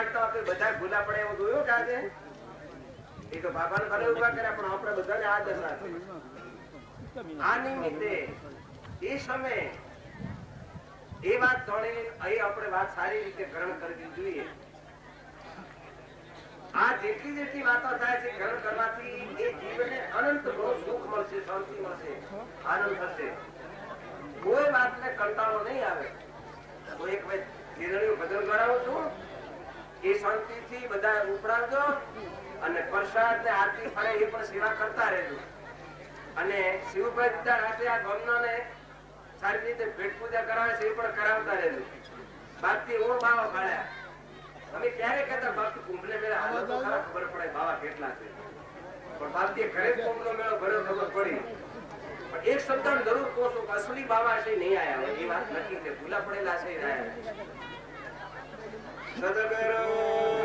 કાઢતા આપણે બધા ભૂલા પડે એવું જોયું કે આજે? એ તો બાબા ભલે ઊભા કર્યા, પણ આપણે બધાને આ દશા આ નિમિત્તે એ સમયે એ વાત થોડી અહીં આપણે વાત સારી રીતે ગ્રહણ કરવી જોઈએ. આ જેટલી જેટલી વાતો થાય છે, ગ્રહણ કરવાથી એ જીવને અનંત બહુ સુખ મળશે, શાંતિ મળશે, આનંદ થશે. કોઈ વાતને કંટાળ એ શાંતિથી બધા ઉપડાવજો અને પ્રસાદ ને આરતી ફરે એ પણ સેવા કરતા રહેજો. અને શિવભાઈ રાતે આ ભવનોને સારી રીતે ભેટ પૂજા કરાવે છે એ પણ કરાવતા રહેજો. બાકી ઓ બાવા ભાડ્યા તમે ક્યારે કહેતા ભક્ત કુંભને મેળે હાલત તો ખરા ખબર પડે બાવા કેટલા છે. પણ ભારતીય ઘરે કુંભનો મેળો ભર્યો ખબર પડી. પણ એક શબ્દ જરૂર કહો છો, અસલી બાવા છે, નહીં આયા એ વાત નક્કી છે. ભૂલા પડેલા છે નહીં આયા Sadhguru.